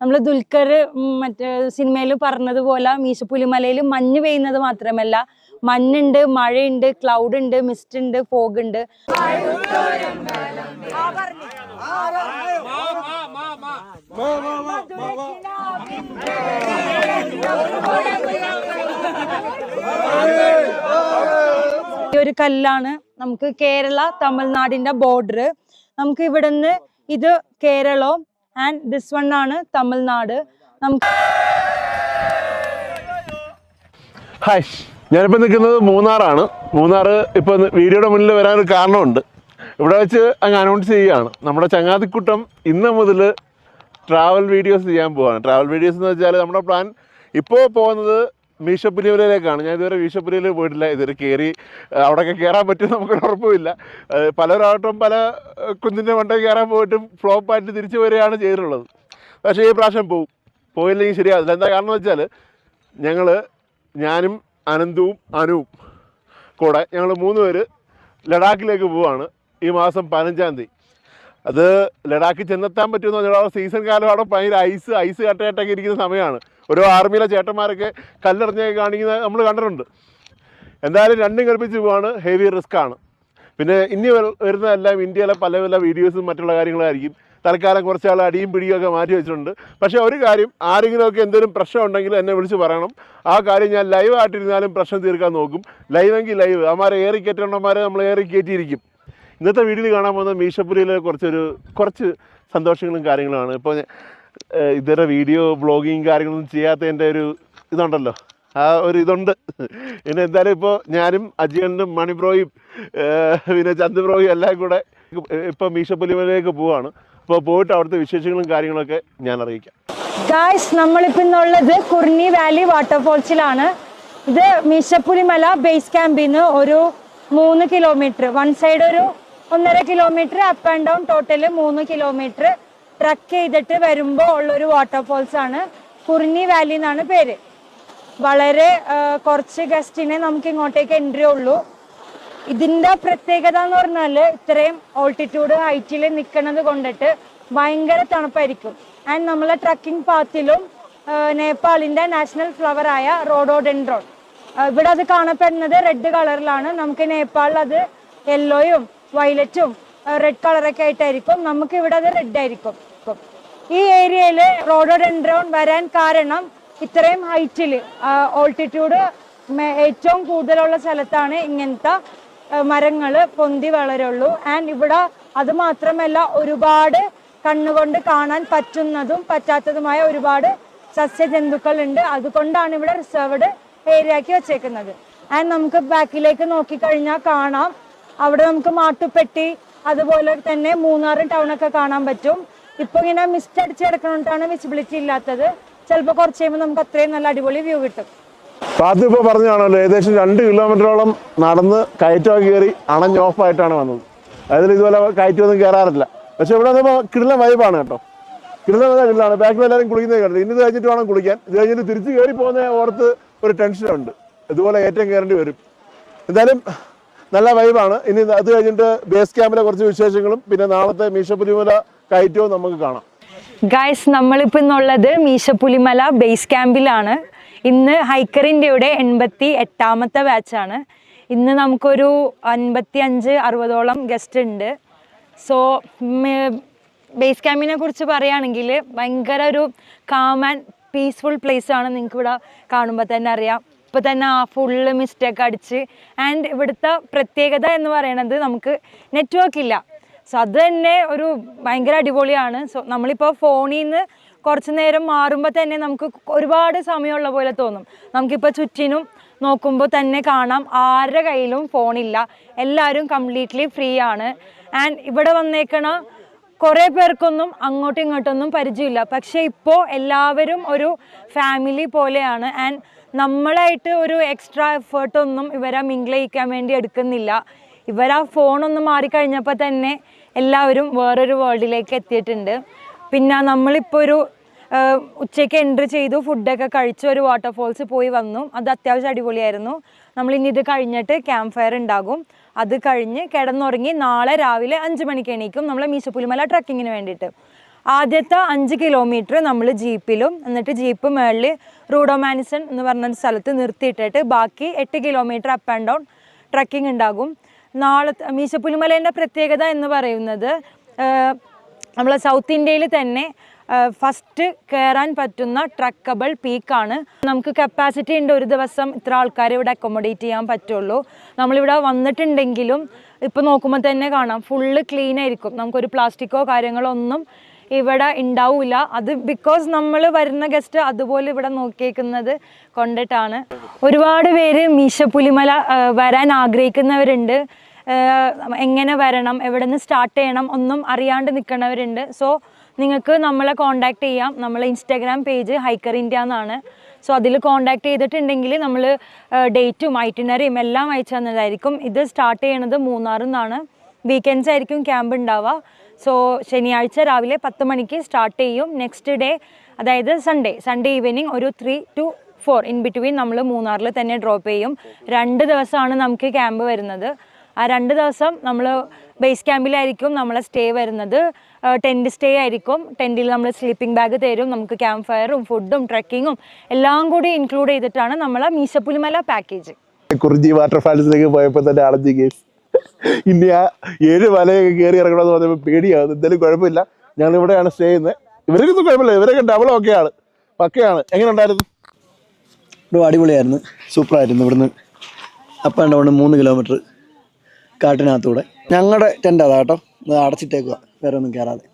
നമ്മൾ ദുൽഖർ മറ്റേ സിനിമയിൽ പറഞ്ഞതുപോലെ മീശപ്പുലിമലയിൽ മഞ്ഞ് പെയ്യുന്നത് മാത്രമല്ല മഞ്ഞുണ്ട് മഴയുണ്ട് ക്ലൗഡ് ഉണ്ട് മിസ്റ്റ് ഉണ്ട് ഫോഗ് ഉണ്ട് ഈ ഒരു കല്ലാണ് നമുക്ക് കേരള തമിഴ്നാടിന്റെ ബോർഡർ നമുക്ക് ഇവിടുന്ന് ഇത് കേരളം ആൻഡ് ദിസ് വൺ ആണ് തമിഴ്നാട് നമുക്ക് ഹായ് ഞാനിപ്പോൾ നിൽക്കുന്നത് മൂന്നാറാണ്. മൂന്നാർ ഇപ്പോൾ വീഡിയോയുടെ മുന്നിൽ വരാനൊരു കാരണമുണ്ട്. ഇവിടെ വെച്ച് അങ്ങ് അനൗൺസ് ചെയ്യുകയാണ്. നമ്മുടെ ചങ്ങാതിക്കുട്ടം ഇന്ന് മുതൽ ട്രാവൽ വീഡിയോസ് ചെയ്യാൻ പോവാണ്. ട്രാവൽ വീഡിയോസ് എന്ന് വെച്ചാൽ നമ്മുടെ പ്ലാൻ ഇപ്പോൾ പോകുന്നത് മീശപ്പുലിമലയിലേക്കാണ് ഞാൻ ഇതുവരെ മീശപ്പുലിയിൽ പോയിട്ടില്ല. ഇതുവരെ കയറി അവിടെയൊക്കെ കയറാൻ പറ്റും നമുക്ക് ഉറപ്പുമില്ല. ഏഹ് പലരായിട്ടും പല കുന്നിന്റെ മണ്ടയിൽ കയറാൻ പോയിട്ട് ഫ്ലോപ്പായിട്ട് തിരിച്ചു വരികയാണ് ചെയ്തിട്ടുള്ളത്. പക്ഷേ ഈ പ്രാവശ്യം പോവും. പോയില്ലെങ്കിൽ ശരിയാവില്ല എന്താ കാരണം വെച്ചാൽ ഞങ്ങൾ ഞാനും അനന്തുവും അനുവും കൂടെ ഞങ്ങൾ മൂന്ന് പേര് ലഡാക്കിലേക്ക് പോവാണ് ഈ മാസം പതിനഞ്ചാം തീയതി. അത് ലഡാക്കിൽ ചെന്നെത്താൻ പറ്റുമെന്ന് പറഞ്ഞാൽ സീസൺ കാലം അവിടെ ഭയങ്കര ഐസ് ഐസ് കട്ടയായിട്ടൊക്കെ ഇരിക്കുന്ന സമയമാണ്. ഓരോ ആർമിയിലെ ചേട്ടന്മാരൊക്കെ കല്ലെറിഞ്ഞൊക്കെ കാണിക്കുന്നത് നമ്മൾ കണ്ടിട്ടുണ്ട്. എന്തായാലും രണ്ടും കൽപ്പിച്ച് പോവാണ്. ഹെവി റിസ്ക് ആണ്. പിന്നെ ഇനി വര- വരുന്നതെല്ലാം ഇന്ത്യയിലെ പല പല വീഡിയോസും മറ്റുള്ള കാര്യങ്ങളായിരിക്കും. തൽക്കാലം കുറച്ചാൾ അടിയും പിടിയും ഒക്കെ മാറ്റി വെച്ചിട്ടുണ്ട്. പക്ഷേ ഒരു കാര്യം ആരെങ്കിലുമൊക്കെ എന്തെങ്കിലും പ്രശ്നം ഉണ്ടെങ്കിൽ എന്നെ വിളിച്ച് പറയണം. ആ കാര്യം ഞാൻ ലൈവ് ആയിട്ടിരുന്നാലും പ്രശ്നം തീർക്കാൻ നോക്കും. ലൈവെങ്കിൽ ലൈവ് അമാരെ ഏറി കയറ്റേണ്ടമാരെ നമ്മൾ ഏറി കയറ്റിയിരിക്കും. ഇന്നത്തെ വീഡിയോയിൽ കാണാൻ പോകുന്ന മീശപ്പുരിയിലെ കുറച്ചൊരു കുറച്ച് സന്തോഷങ്ങളും കാര്യങ്ങളുമാണ്. ഇപ്പോൾ ഏഹ് ഇതുവരെ വീഡിയോ ബ്ലോഗിങ് കാര്യങ്ങളൊന്നും ചെയ്യാത്തതിന്റെ ഒരു ഇതുണ്ടല്ലോ. ആ ഒരു ഇതുണ്ട്. പിന്നെ എന്തായാലും ഇപ്പോൾ ഞാനും അജിയനും മണിബ്രോയും പിന്നെ ചന്ദ്രബ്രോയും എല്ലാം കൂടെ ഇപ്പോൾ മീശപ്പുലിമലയിലേക്ക് പോവാണ്. അപ്പോൾ പോയിട്ട് അവിടുത്തെ വിശേഷങ്ങളും കാര്യങ്ങളൊക്കെ ഞാൻ അറിയിക്കാം. ഗായ്സ് നമ്മളിപ്പോൾ ഇന്നുള്ളത് കുർണി വാലി വാട്ടർഫോൾസിലാണ്. ഇത് മീശപ്പുലിമല ബേസ് ക്യാമ്പിൽ നിന്ന് ഒരു മൂന്ന് കിലോമീറ്റർ വൺ സൈഡ് ഒരു ഒന്നര kilometre up and down total മൂന്ന് കിലോമീറ്റർ ട്രക്ക് ചെയ്തിട്ട് വരുമ്പോൾ ഉള്ളൊരു വാട്ടർഫോൾസ് ആണ്. കുറിഞ്ഞി വാലി എന്നാണ് പേര്. വളരെ കുറച്ച് ഗസ്റ്റിനെ നമുക്ക് ഇങ്ങോട്ടേക്ക് എൻട്രി ഉള്ളൂ. ഇതിന്റെ പ്രത്യേകത എന്ന് പറഞ്ഞാൽ ഇത്രയും ഓൾട്ടിറ്റ്യൂഡ് ഹൈറ്റിൽ നിൽക്കുന്നത് കൊണ്ടിട്ട് ഭയങ്കര തണുപ്പായിരിക്കും. ആൻഡ് നമ്മളെ ട്രക്കിംഗ് പാത്തിലും നേപ്പാളിന്റെ നാഷണൽ ഫ്ലവർ ആയ റോഡോഡെൻഡ്രോൺ ഇവിടെ അത് കാണപ്പെടുന്നത് റെഡ് കളറിലാണ് നമുക്ക് നേപ്പാളിൽ അത് യെല്ലോയും വയലറ്റും റെഡ് കളറൊക്കെ ആയിട്ടായിരിക്കും. നമുക്ക് ഇവിടെ അത് റെഡ് ആയിരിക്കും. ഈ ഏരിയയിൽ റോഡോഡെൻഡ്രോൺ വരാൻ കാരണം ഇത്രയും ഹൈറ്റിൽ ഓൾട്ടിറ്റ്യൂഡ് ഏറ്റവും കൂടുതലുള്ള സ്ഥലത്താണ് ഇങ്ങനത്തെ മരങ്ങൾ പൊന്തി വളരുള്ളൂ. ആൻഡ് ഇവിടെ അതുമാത്രമല്ല ഒരുപാട് കണ്ണുകൊണ്ട് കാണാൻ പറ്റുന്നതും പറ്റാത്തതുമായ ഒരുപാട് സസ്യജന്തുക്കൾ ഉണ്ട് അതുകൊണ്ടാണ് ഇവിടെ റിസർവ്ഡ് ഏരിയ ആക്കി വെച്ചേക്കുന്നത്. ആൻഡ് നമുക്ക് ബാക്കിലേക്ക് നോക്കിക്കഴിഞ്ഞാൽ കാണാം. അവിടെ നമുക്ക് മാട്ടുപ്പെട്ടി അതുപോലെ തന്നെ മൂന്നാറും ടൗണൊക്കെ കാണാൻ പറ്റും. ഇപ്പൊ ഇങ്ങനെ മിസ്റ്റ് അടിച്ചെടുക്കണോണ്ടാണ് വിസിബിലിറ്റി ഇല്ലാത്തത്. ചിലപ്പോൾ കുറച്ച് കഴിയുമ്പോൾ നമുക്ക് അത്രയും നല്ല അടിപൊളി വ്യൂ കിട്ടും. പാത്തു പറഞ്ഞാണല്ലോ ഏകദേശം രണ്ട് കിലോമീറ്ററോളം നടന്ന് കയറ്റം കയറി അണഞ്ഞ് ഓഫായിട്ടാണ് വന്നത്. അതിൽ ഇതുപോലെ കയറ്റമൊന്നും കയറാറില്ല പക്ഷെ ഇവിടെ വന്നപ്പോൾ കിടിലം വൈബാണ് കേട്ടോ. കിടിലം കിടിലാണ്. ബാക്കിൽ എല്ലാവരും കുളിക്കുന്നത് കണ്ടത് ഇനി ഇത് കഴിഞ്ഞിട്ട് വേണം കുളിക്കാൻ. ഇത് കഴിഞ്ഞിട്ട് തിരിച്ച് കയറി പോകുന്ന ഓർത്ത് ഒരു ടെൻഷനുണ്ട് ഇതുപോലെ ഏറ്റവും കയറേണ്ടി വരും. എന്തായാലും നല്ല വൈബാണ് ഇനി അത് കഴിഞ്ഞിട്ട് ബേസ് ക്യാമ്പിലെ കുറച്ച് വിശേഷങ്ങളും പിന്നെ നാളത്തെ മീശപ്പുലിമല കയറ്റവും നമുക്ക് കാണാം. ഗായ്സ് നമ്മളിപ്പോൾ ഇന്നുള്ളത് മീശപ്പുലിമല ബേസ് ക്യാമ്പിലാണ് ഇന്ന് ഹൈക്കറിന്റെയുടെ എൺപത്തി എട്ടാമത്തെ ബാച്ചാണ് ഇന്ന് നമുക്കൊരു അൻപത്തി അഞ്ച് അറുപതോളം ഗസ്റ്റ് ഉണ്ട്. സോ ബേസ് ക്യാമ്പിനെ കുറിച്ച് പറയുകയാണെങ്കിൽ ഭയങ്കര ഒരു കാം ആൻഡ് പീസ്ഫുൾ ആണ് നിങ്ങൾക്ക് ഇവിടെ കാണുമ്പോൾ തന്നെ അറിയാം. ഇപ്പോൾ തന്നെ ആ ഫുള്ള് മിസ്റ്റേക്ക് അടിച്ച്. ആൻഡ് ഇവിടുത്തെ പ്രത്യേകത എന്ന് പറയുന്നത് നമുക്ക് നെറ്റ്വർക്ക് ഇല്ല. സോ അത് തന്നെ ഒരു ഭയങ്കര അടിപൊളിയാണ്. സോ നമ്മളിപ്പോൾ ഫോണിൽ നിന്ന് കുറച്ച് നേരം മാറുമ്പോൾ തന്നെ നമുക്ക് ഒരുപാട് സമയമുള്ള പോലെ തോന്നും. നമുക്കിപ്പോൾ ചുറ്റിനും നോക്കുമ്പോൾ തന്നെ കാണാം ആരുടെ കയ്യിലും ഫോണില്ല. എല്ലാവരും കംപ്ലീറ്റ്ലി ഫ്രീ ആണ് ആൻഡ് ഇവിടെ വന്നേക്കണ കുറേ പേർക്കൊന്നും അങ്ങോട്ടും ഇങ്ങോട്ടൊന്നും പരിചയമില്ല. പക്ഷേ ഇപ്പോൾ എല്ലാവരും ഒരു ഫാമിലി പോലെയാണ്. ആൻഡ് നമ്മളായിട്ട് ഒരു എക്സ്ട്രാ എഫേർട്ടൊന്നും ഇവരെ മിങ്കിൾ ചെയ്യിക്കാൻ വേണ്ടി എടുക്കുന്നില്ല. ഇവരാ ഫോണൊന്ന് മാറിക്കഴിഞ്ഞപ്പോൾ തന്നെ എല്ലാവരും വേറൊരു വേൾഡിലേക്ക് എത്തിയിട്ടുണ്ട്. പിന്നെ നമ്മളിപ്പോൾ ഒരു ഉച്ചയ്ക്ക് എൻട്രി ചെയ്തു ഫുഡൊക്കെ കഴിച്ചു ഒരു വാട്ടർഫോൾസ് പോയി വന്നു. അത് അത്യാവശ്യം അടിപൊളിയായിരുന്നു. നമ്മൾ ഇനി ഇത് കഴിഞ്ഞിട്ട് ക്യാമ്പ് ഫയർ ഉണ്ടാകും. അത് കഴിഞ്ഞ് കിടന്നുറങ്ങി നാളെ രാവിലെ അഞ്ച് മണിക്ക് എണീക്കും നമ്മൾ മീശപ്പുലിമല ട്രക്കിങ്ങിന് വേണ്ടിയിട്ട്. ആദ്യത്തെ അഞ്ച് കിലോമീറ്റർ നമ്മൾ ജീപ്പിലും എന്നിട്ട് ജീപ്പ് മേളിൽ റൂഡോമാനിസൺ എന്ന് പറഞ്ഞ സ്ഥലത്ത് നിർത്തിയിട്ടിട്ട് ബാക്കി എട്ട് kilometre up and down trekking ഉണ്ടാകും. നാളെ മീശപ്പുലിമലേന്റെ പ്രത്യേകത എന്ന് പറയുന്നത് നമ്മൾ സൗത്ത് ഇന്ത്യയിൽ തന്നെ ഫസ്റ്റ് കയറാൻ പറ്റുന്ന ട്രക്കബിൾ പീക്കാണ്. നമുക്ക് കപ്പാസിറ്റി ഉണ്ട് ഒരു ദിവസം ഇത്ര ആൾക്കാരെ ഇവിടെ അക്കോമഡേറ്റ് ചെയ്യാൻ പറ്റുള്ളൂ. നമ്മളിവിടെ വന്നിട്ടുണ്ടെങ്കിലും ഇപ്പോൾ നോക്കുമ്പോൾ തന്നെ കാണാം ഫുള്ള് ക്ലീൻ ആയിരിക്കും. നമുക്കൊരു പ്ലാസ്റ്റിക്കോ കാര്യങ്ങളോ ഒന്നും ഇവിടെ ഉണ്ടാവില്ല അത് ബിക്കോസ് നമ്മൾ വരുന്ന ഗസ്റ്റ് അതുപോലെ ഇവിടെ നോക്കിയേക്കുന്നത് കൊണ്ടിട്ടാണ്. ഒരുപാട് പേര് മീശപ്പുലിമല വരാൻ ആഗ്രഹിക്കുന്നവരുണ്ട്. എങ്ങനെ വരണം എവിടെ നിന്ന് സ്റ്റാർട്ട് ചെയ്യണം ഒന്നും അറിയാണ്ട് നിൽക്കുന്നവരുണ്ട് സോ നിങ്ങൾക്ക് നമ്മളെ കോണ്ടാക്ട് ചെയ്യാം. നമ്മളെ ഇൻസ്റ്റാഗ്രാം പേജ് ഹൈക്കർ ഇന്ത്യ എന്നാണ്. സോ അതിൽ കോണ്ടാക്ട് ചെയ്തിട്ടുണ്ടെങ്കിൽ നമ്മൾ ഡേറ്റും ഐറ്റിനറിയും എല്ലാം അയച്ചു തന്നതായിരിക്കും. ഇത് സ്റ്റാർട്ട് ചെയ്യണത് മൂന്നാറിൽ നിന്നാണ് വീക്കെൻഡ്സ് ആയിരിക്കും ക്യാമ്പ് ഉണ്ടാവുക. സോ ശനിയാഴ്ച രാവിലെ പത്ത് മണിക്ക് സ്റ്റാർട്ട് ചെയ്യും. നെക്സ്റ്റ് ഡേ അതായത് സൺഡേ സൺഡേ ഈവനിങ് ഒരു three two four in between നമ്മൾ മൂന്നാറിൽ തന്നെ ഡ്രോപ്പ് ചെയ്യും. രണ്ട് ദിവസമാണ് നമുക്ക് ക്യാമ്പ് വരുന്നത്. ആ രണ്ട് ദിവസം നമ്മൾ ബേസ് ക്യാമ്പിലായിരിക്കും നമ്മളെ സ്റ്റേ വരുന്നത്. ടെന്റ് സ്റ്റേ ആയിരിക്കും. ടെന്റിൽ നമ്മൾ സ്ലീപ്പിംഗ് ബാഗ് തരും. നമുക്ക് ക്യാമ്പ് ഫയറും ഫുഡും ട്രക്കിങ്ങും എല്ലാം കൂടി ഇൻക്ലൂഡ് ചെയ്തിട്ടാണ് നമ്മളെ മീശപ്പുലിമല പാക്കേജ് കുറിഞ്ചി വാട്ടർഫാൾസിലേക്ക് പോയപ്പോൾ തന്നെ അടഞ്ഞു കേസ്. ഇനി ആ ഏഴ് മലയൊക്കെ കയറി ഇറങ്ങണമെന്ന് പറഞ്ഞപ്പോൾ പേടിയാവുന്നു എന്തായാലും കുഴപ്പമില്ല. ഞങ്ങൾ ഇവിടെയാണ് സ്റ്റേ ചെയ്യുന്നത്. ഇവർക്കൊന്നും കുഴപ്പമില്ല. ഇവരൊക്കെ ഡബിൾ ഓക്കെയാണ് പക്കയാണ്. എങ്ങനെ ഉണ്ടായിരുന്നു? ഇവിടെ അടിപൊളിയായിരുന്നു. സൂപ്പറായിരുന്നു ഇവിടുന്ന്. അപ്പ് ആൻഡ് ഡൗൺ മൂന്ന് കിലോമീറ്റർ കാട്ടിനകത്തൂടെ. ഞങ്ങളുടെ ടെന്റ് അതാ കേട്ടോ. ഇത് അടച്ചിട്ടേക്കുക വേറെ ഒന്നും കയറാതെ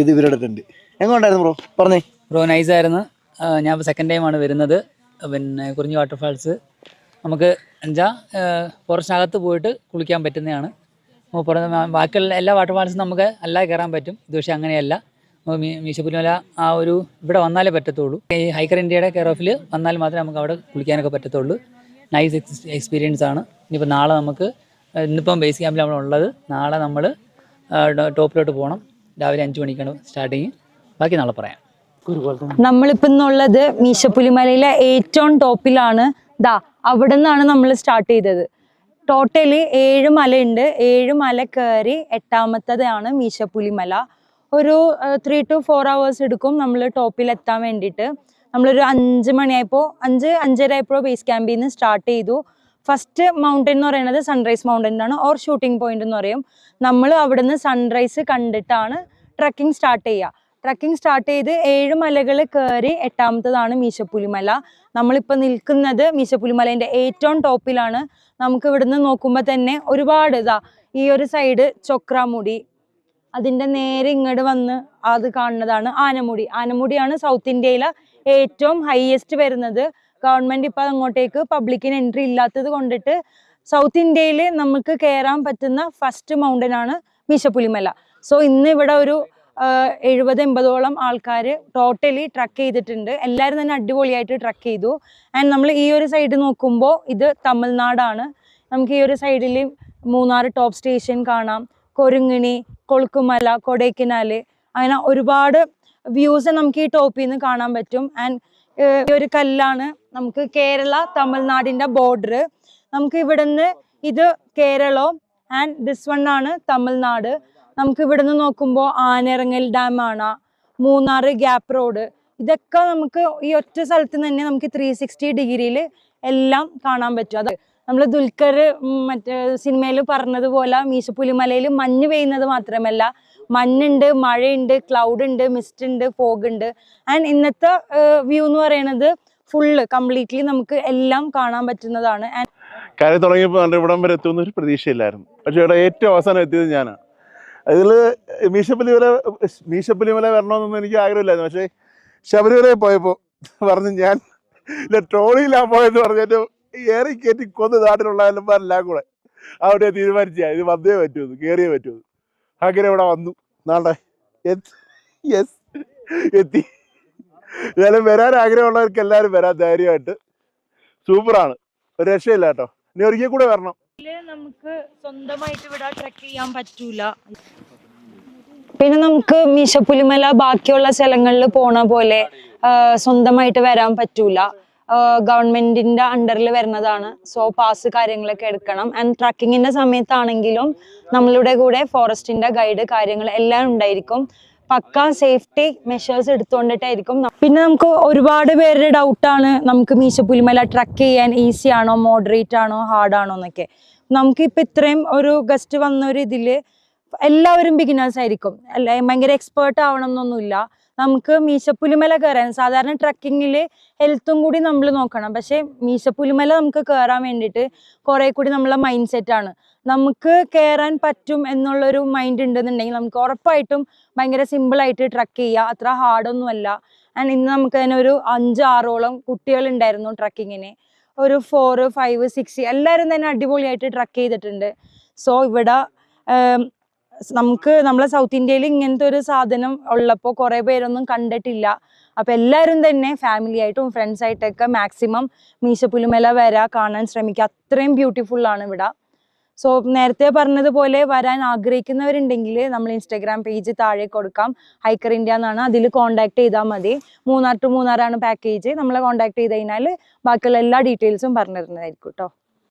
ഇത് ഇവരുടെ ടെന്റ് എങ്ങോട്ടായിരുന്നു ബ്രോ പറഞ്ഞേ. ബ്രോ നൈസായിരുന്നു ഞാൻ ഇപ്പോൾ സെക്കൻഡ് ടൈമാണ് വരുന്നത്. പിന്നെ കുറിഞ്ഞി വാട്ടർഫാൾസ് നമുക്ക് എന്താ ഫോറസ്റ്റിനകത്ത് പോയിട്ട് കുളിക്കാൻ പറ്റുന്നതാണ്. പുറത്ത് ബാക്കിയുള്ള എല്ലാ വാട്ടർ ഫാൾസും നമുക്ക് അല്ലാതെ കയറാൻ പറ്റും. ഇത് പക്ഷേ അങ്ങനെയല്ല. മീശപ്പുലിമല ആ ഒരു ഇവിടെ വന്നാലേ പറ്റത്തുള്ളൂ. ഈ ഹൈക്കർ ഇന്ത്യയുടെ കെയർ ഓഫിൽ വന്നാൽ മാത്രമേ നമുക്ക് അവിടെ കുളിക്കാനൊക്കെ പറ്റത്തുള്ളൂ. നൈസ് എക്സ്പീരിയൻസ് ആണ്. ഇനിയിപ്പോൾ നാളെ നമുക്ക് ഇന്നിപ്പം ബേസ് ക്യാമ്പിൽ നമ്മൾ ഉള്ളത്. നാളെ നമ്മൾ ടോപ്പിലോട്ട് പോകണം രാവിലെ അഞ്ച് മണിക്കാണ് സ്റ്റാർട്ടിങ് ബാക്കി നാളെ പറയാം. നമ്മളിപ്പോൾ ഇന്നുള്ളത് മീശപ്പുലിമലയിലെ ഏറ്റവും ടോപ്പിലാണ്. ദാ അവിടെ നിന്നാണ് നമ്മൾ സ്റ്റാർട്ട് ചെയ്തത്. ടോട്ടലി ഏഴ് മലയുണ്ട്. ഏഴ് മല കയറി എട്ടാമത്തതാണ് മീശപ്പുലിമല. ഒരു ത്രീ ടു ഫോർ അവേഴ്സ് എടുക്കും നമ്മൾ ടോപ്പിൽ എത്താൻ വേണ്ടിയിട്ട്. നമ്മളൊരു അഞ്ച് മണിയായപ്പോൾ അഞ്ച് അഞ്ചര ആയപ്പോൾ ബേസ് ക്യാമ്പിൽ നിന്ന് സ്റ്റാർട്ട് ചെയ്തു. ഫസ്റ്റ് മൗണ്ടൻ എന്ന് പറയുന്നത് സൺറൈസ് മൗണ്ടൻ ആണ് ഓർ ഷൂട്ടിംഗ് പോയിന്റ് എന്ന് പറയും. നമ്മൾ അവിടുന്ന് സൺറൈസ് കണ്ടിട്ടാണ് ട്രക്കിംഗ് സ്റ്റാർട്ട് ചെയ്യുക. ട്രക്കിംഗ് സ്റ്റാർട്ട് ചെയ്ത് ഏഴ് മലകൾ കയറി എട്ടാമത്തതാണ് മീശപ്പുലിമല. നമ്മളിപ്പോൾ നിൽക്കുന്നത് മീശപ്പുലിമലേന്റെ ഏറ്റവും ടോപ്പിലാണ്. നമുക്ക് ഇവിടുന്ന് നോക്കുമ്പോൾ തന്നെ ഒരുപാട് ഇതാ ഈ ഒരു സൈഡ് ചൊക്രാമുടി അതിന്റെ നേരെ ഇങ്ങോട്ട് വന്ന് അത് കാണുന്നതാണ് ആനമുടി. ആനമുടിയാണ് സൗത്ത് ഇന്ത്യയിലെ ഏറ്റവും ഹൈയസ്റ്റ് വരുന്നത്. ഗവൺമെന്റ് ഇപ്പോൾ അങ്ങോട്ടേക്ക് പബ്ലിക്കിന് എൻട്രി ഇല്ലാത്തത് കൊണ്ടിട്ട് സൗത്ത് ഇന്ത്യയിൽ നമുക്ക് കയറാൻ പറ്റുന്ന ഫസ്റ്റ് മൗണ്ടൻ ആണ് മീശപ്പുലിമല. സോ ഇന്ന് ഇവിടെ ഒരു എഴുപത് എൺപതോളം ആൾക്കാർ ടോട്ടലി ട്രക്ക് ചെയ്തിട്ടുണ്ട്. എല്ലാവരും തന്നെ അടിപൊളിയായിട്ട് ട്രക്ക് ചെയ്തു. ആൻഡ് നമ്മൾ ഈ ഒരു സൈഡ് നോക്കുമ്പോൾ ഇത് തമിഴ്നാടാണ്. നമുക്ക് ഈ ഒരു സൈഡിൽ മൂന്നാർ ടോപ്പ് സ്റ്റേഷൻ കാണാം. കൊരുങ്ങിണി കൊളുക്കുമല കൊടൈക്കനാല് അങ്ങനെ ഒരുപാട് വ്യൂസ് നമുക്ക് ഈ ടോപ്പിൽ നിന്ന് കാണാൻ പറ്റും. ആൻഡ് ഈ ഒരു കല്ലാണ് നമുക്ക് കേരള തമിഴ്നാടിന്റെ ബോർഡർ നമുക്ക് ഇവിടുന്ന് ഇത് കേരളം ആൻഡ് ദിസ് വൺ ആണ് തമിഴ്നാട്. നമുക്ക് ഇവിടുന്ന് നോക്കുമ്പോൾ ആനിറങ്ങൽ ഡാം ആണ് മൂന്നാർ ഗ്യാപ്പ് റോഡ് ഇതൊക്കെ നമുക്ക് ഈ ഒറ്റ സ്ഥലത്ത് തന്നെ നമുക്ക് ത്രീ സിക്സ്റ്റി ഡിഗ്രിയിൽ എല്ലാം കാണാൻ പറ്റും. അത് നമ്മൾ ദുൽഖർ മറ്റേ സിനിമയിൽ പറഞ്ഞതുപോലെ മീശപ്പുലിമലയിൽ മഞ്ഞ് പെയ്യുന്നത് മാത്രമല്ല മഞ്ഞുണ്ട് മഴയുണ്ട് ക്ലൗഡ് ഉണ്ട് മിസ്റ്റ് ഉണ്ട് ഫോഗ് ഉണ്ട്. ആൻഡ് ഇന്നത്തെ വ്യൂ എന്ന് പറയുന്നത് ഫുള്ള് കംപ്ലീറ്റ്ലി നമുക്ക് എല്ലാം കാണാൻ പറ്റുന്നതാണ്. കാര്യം തുടങ്ങിയപ്പോൾ ഇവിടം വരെ എത്തുമെന്നൊരു പ്രതീക്ഷയില്ലായിരുന്നു. പക്ഷേ ഇവിടെ ഏറ്റവും അവസാനം എത്തിയത് ഞാനാണ് അതിൽ മീശപ്പുലിമല മീശപ്പുലിമല വരണമെന്നൊന്നും എനിക്ക് ആഗ്രഹമില്ലായിരുന്നു. പക്ഷേ ശബരിമലയിൽ പോയപ്പോൾ പറഞ്ഞു ഞാൻ ട്രോളിയിലാണ് പോയെന്ന് പറഞ്ഞിട്ട് ഏറി കയറ്റി കൊന്ന് നാട്ടിലുള്ള എല്ലാം കൂടെ അവിടെ തീരുമാനിച്ച ഇത് വന്നേ പറ്റുമെന്ന് കയറിയേ പറ്റുമെന്ന് അങ്ങനെ ഇവിടെ വന്നു. നാളെ യെസ് എത്തി. ഏതായാലും വരാൻ ആഗ്രഹമുള്ളവർക്ക് എല്ലാവരും വരാൻ ധൈര്യമായിട്ട്. സൂപ്പറാണ്. ഒരു രക്ഷയില്ല കേട്ടോ. ഇനി ഒരിക്കൽ കൂടെ വരണം. നമുക്ക് സ്വന്തമായിട്ട് ഇവിടെ ട്രക്ക് ചെയ്യാൻ പറ്റൂല. പിന്നെ നമുക്ക് മീശപ്പുലിമല ബാക്കിയുള്ള സ്ഥലങ്ങളിൽ പോണ പോലെ സ്വന്തമായിട്ട് വരാൻ പറ്റൂല. ഗവൺമെന്റിന്റെ അണ്ടറിൽ വരുന്നതാണ്. സോ പാസ് കാര്യങ്ങളൊക്കെ എടുക്കണം. ആൻഡ് ട്രക്കിങ്ങിന്റെ സമയത്താണെങ്കിലും നമ്മളുടെ കൂടെ ഫോറസ്റ്റിന്റെ ഗൈഡ് കാര്യങ്ങൾ എല്ലാം ഉണ്ടായിരിക്കും. പക്ക സേഫ്റ്റി മെഷേഴ്സ് എടുത്തുകൊണ്ടിട്ടായിരിക്കും. പിന്നെ നമുക്ക് ഒരുപാട് പേരുടെ ഡൗട്ടാണ് നമുക്ക് മീശപ്പുലിമല ട്രക്ക് ചെയ്യാൻ ഈസി ആണോ മോഡറേറ്റ് ആണോ ഹാർഡ് ആണോ എന്നൊക്കെ. നമുക്ക് ഇപ്പൊ ഇത്രയും ഒരു ഗസ്റ്റ് വന്ന ഒരു ഇതിൽ എല്ലാവരും ബിഗിനേഴ്സ് ആയിരിക്കും. അല്ല ഭയങ്കര എക്സ്പേർട്ട് ആവണം എന്നൊന്നുമില്ല നമുക്ക് മീശപ്പുലിമല കയറാൻ സാധാരണ ട്രക്കിങ്ങിൽ ഹെൽത്തും കൂടി നമ്മൾ നോക്കണം. പക്ഷേ മീശപ്പുലിമല നമുക്ക് കയറാൻ വേണ്ടിയിട്ട് കുറേ കൂടി നമ്മളെ മൈൻഡ് സെറ്റ് ആണ്. നമുക്ക് കയറാൻ പറ്റും എന്നുള്ളൊരു മൈൻഡ് ഉണ്ടെന്നുണ്ടെങ്കിൽ നമുക്ക് ഉറപ്പായിട്ടും ഭയങ്കര സിമ്പിളായിട്ട് ട്രക്ക് ചെയ്യുക അത്ര ഹാർഡൊന്നുമല്ല ആൻഡ് ഇന്ന് നമുക്ക് ഒരു അഞ്ച് ആറോളം കുട്ടികളുണ്ടായിരുന്നു ട്രക്കിങ്ങിന് ഒരു ഫോർ ഫൈവ് സിക്സ് എല്ലാവരും തന്നെ അടിപൊളിയായിട്ട് ട്രക്ക് ചെയ്തിട്ടുണ്ട്. സോ ഇവിടെ നമുക്ക് നമ്മളെ സൗത്ത് ഇന്ത്യയിൽ ഇങ്ങനത്തെ ഒരു സാധനം ഉള്ളപ്പോൾ കുറേ പേരൊന്നും കണ്ടിട്ടില്ല. അപ്പോൾ എല്ലാവരും തന്നെ ഫാമിലി ആയിട്ടും ഫ്രണ്ട്സ് ആയിട്ടൊക്കെ മാക്സിമം മീശപ്പുലിമല വരാ കാണാൻ ശ്രമിക്കുക. അത്രയും ബ്യൂട്ടിഫുൾ ആണ് ഇവിടെ. സോ നേരത്തെ പറഞ്ഞതുപോലെ വരാൻ ആഗ്രഹിക്കുന്നവരുണ്ടെങ്കിൽ നമ്മൾ ഇൻസ്റ്റാഗ്രാം പേജ് താഴെ കൊടുക്കാം. ഹൈക്കർ ഇന്ത്യ എന്നാണ്. അതിൽ കോൺടാക്ട് ചെയ്താൽ മതി. മൂന്നാർ ടു മൂന്നാറാണ് പാക്കേജ് നമ്മളെ കോൺടാക്ട് ചെയ്ത് കഴിഞ്ഞാൽ ബാക്കിയുള്ള എല്ലാ ഡീറ്റെയിൽസും പറഞ്ഞു തരുന്നതായിരിക്കും കേട്ടോ